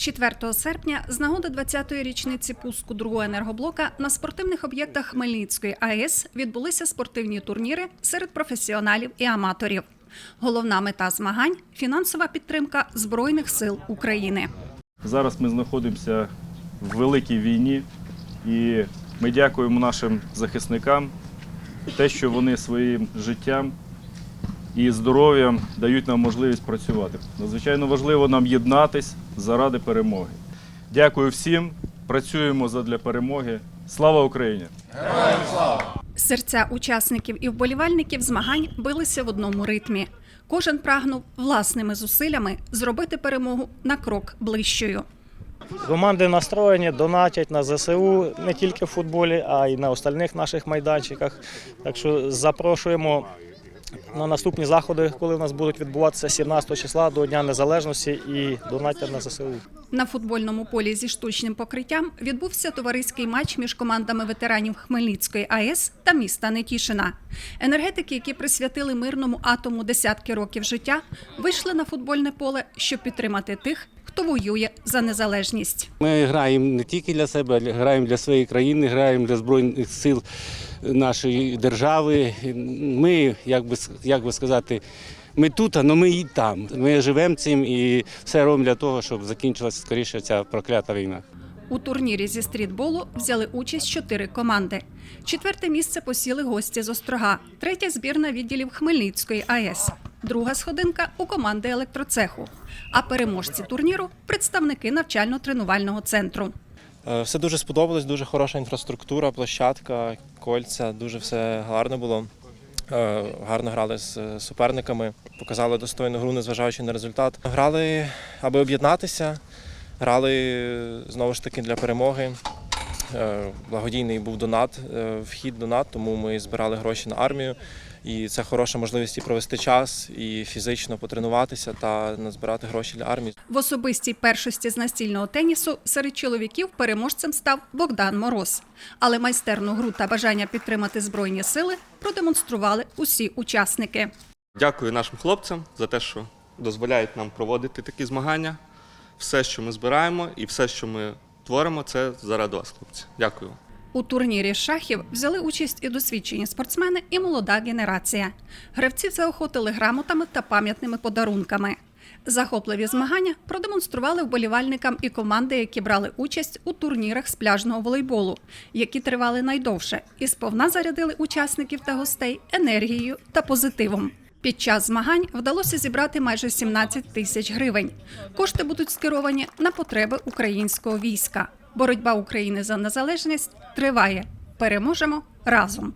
4 серпня з нагоди 20-ї річниці пуску другого енергоблока на спортивних об'єктах Хмельницької АЕС відбулися спортивні турніри серед професіоналів і аматорів. Головна мета змагань фінансова підтримка Збройних сил України. Зараз ми знаходимося в великій війні, і ми дякуємо нашим захисникам те, що вони своїм життям і здоров'ям дають нам можливість працювати. Надзвичайно важливо нам єднатись заради перемоги. Дякую всім. Працюємо задля перемоги. Слава Україні! Героям слава! Серця учасників і вболівальників змагань билися в одному ритмі. Кожен прагнув власними зусиллями зробити перемогу на крок ближчою. Команди настроєні, донатять на ЗСУ не тільки в футболі, а й на остальних наших майданчиках. Так що запрошуємо на наступні заходи, коли у нас будуть відбуватися 17 числа до Дня Незалежності і донатять на ЗСУ. На футбольному полі зі штучним покриттям відбувся товариський матч між командами ветеранів Хмельницької АЕС та міста Нетішина. Енергетики, які присвятили мирному атому десятки років життя, вийшли на футбольне поле, щоб підтримати тих, хто воює за незалежність. Ми граємо не тільки для себе, а граємо для своєї країни, граємо для Збройних сил нашої держави. Ми, як би, як би сказати, ми тут, але ми і там. Ми живемо цим і все робимо для того, щоб закінчилася скоріше ця проклята війна. У турнірі зі стрітболу взяли участь чотири команди. Четверте місце посіли гості з Острога, третя збірна відділів Хмельницької АЕС, друга сходинка у команди електроцеху. А переможці турніру представники навчально-тренувального центру. Е, Все дуже сподобалось, дуже хороша інфраструктура, площадка, кольця, дуже все гарно було. Е, Гарно грали з е, суперниками, показали достойну гру, незважаючи на результат. Грали, аби об'єднатися, грали знову ж таки для перемоги. Е, Благодійний був донат, е, вхід донат, тому ми збирали гроші на армію. І це хороша можливість і провести час, і фізично потренуватися та назбирати гроші для армії. В особистій першості з настільного тенісу серед чоловіків переможцем став Богдан Мороз. Але майстерну гру та бажання підтримати збройні сили продемонстрували усі учасники. Дякую нашим хлопцям за те, що дозволяють нам проводити такі змагання. Все, що ми збираємо, і все, що ми творимо, це заради вас, хлопці. Дякую. У турнірі шахів взяли участь і досвідчені спортсмени, і молода генерація. Гравців заохотили грамотами та пам'ятними подарунками. Захопливі змагання продемонстрували вболівальникам і команди, які брали участь у турнірах з пляжного волейболу, які тривали найдовше, і сповна зарядили учасників та гостей енергією та позитивом. Під час змагань вдалося зібрати майже 17 тисяч гривень. Кошти будуть скеровані на потреби українського війська. Боротьба України за незалежність триває. Переможемо разом.